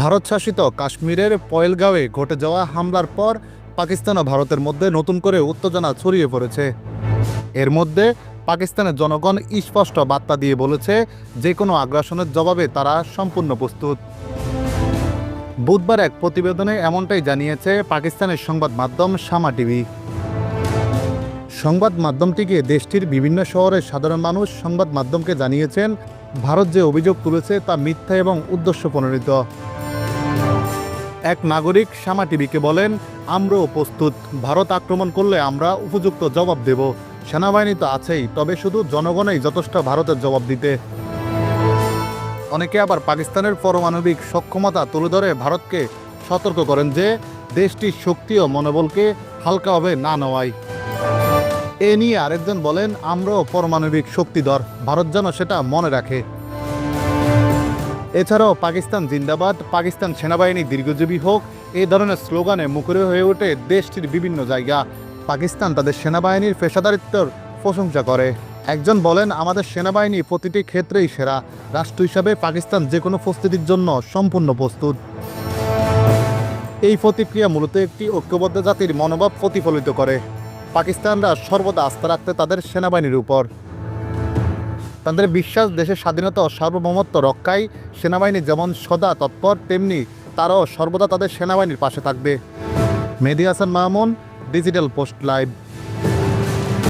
ভারত শাসিত কাশ্মীরের পয়েলগাঁওয়ে ঘটে যাওয়া হামলার পর পাকিস্তান ও ভারতের মধ্যে নতুন করে উত্তেজনা ছড়িয়ে পড়েছে। এর মধ্যে পাকিস্তানের জনগণ স্পষ্ট বার্তা দিয়ে বলেছে যে কোনো আগ্রাসনের জবাবে তারা সম্পূর্ণ প্রস্তুত। বুধবার এক প্রতিবেদনে এমনটাই জানিয়েছে পাকিস্তানের সংবাদ মাধ্যম শামা টিভি। সংবাদ মাধ্যমটিকে দেশটির বিভিন্ন শহরের সাধারণ মানুষ সংবাদ মাধ্যমকে জানিয়েছেন, ভারত যে অভিযোগ তুলেছে তা মিথ্যা এবং উদ্দেশ্য প্রণোদিত এক নাগরিক শামা টিভিকে বলেন, আমরাও প্রস্তুত। ভারত আক্রমণ করলে আমরা উপযুক্ত জবাব দেব। সেনাবাহিনী তো আছেই, তবে শুধু জনগণই যথেষ্ট ভারতের জবাব দিতে। অনেকে আবার পাকিস্তানের পরমাণবিক সক্ষমতা তুলে ধরে ভারতকে সতর্ক করেন যে, দেশটির শক্তি ও মনোবলকে হালকাভাবে না নেওয়ায়। এ নিয়ে আরেকজন বলেন, আমরাও পরমাণবিক শক্তিধর ভারত যেন সেটা মনে রাখে। এছাড়াও পাকিস্তান জিন্দাবাদ, পাকিস্তান সেনাবাহিনী দীর্ঘজীবী হোক এই ধরনের স্লোগানে মুখরে হয়ে ওঠে দেশটির বিভিন্ন জায়গা। পাকিস্তান তাদের সেনাবাহিনীর পেশাদারিত্বর প্রশংসা করে। একজন বলেন, আমাদের সেনাবাহিনী প্রতিটি ক্ষেত্রেই সেরা। রাষ্ট্র হিসাবে পাকিস্তান যে কোনো প্রস্তুতির জন্য সম্পূর্ণ প্রস্তুত। এই প্রতিক্রিয়া মূলত একটি ঐক্যবদ্ধ জাতির মনোভাব প্রতিফলিত করে। পাকিস্তানরা সর্বদা আস্থা রাখতে তাদের সেনাবাহিনীর উপর। তাদের বিশ্বাস দেশের স্বাধীনতা ও সার্বভৌমত্ব রক্ষায় সেনাবাহিনী যেমন সদা তৎপর, তেমনি তারাও সর্বদা তাদের সেনাবাহিনীর পাশে থাকবে। Mehedi Hasan Mamun, digital post live.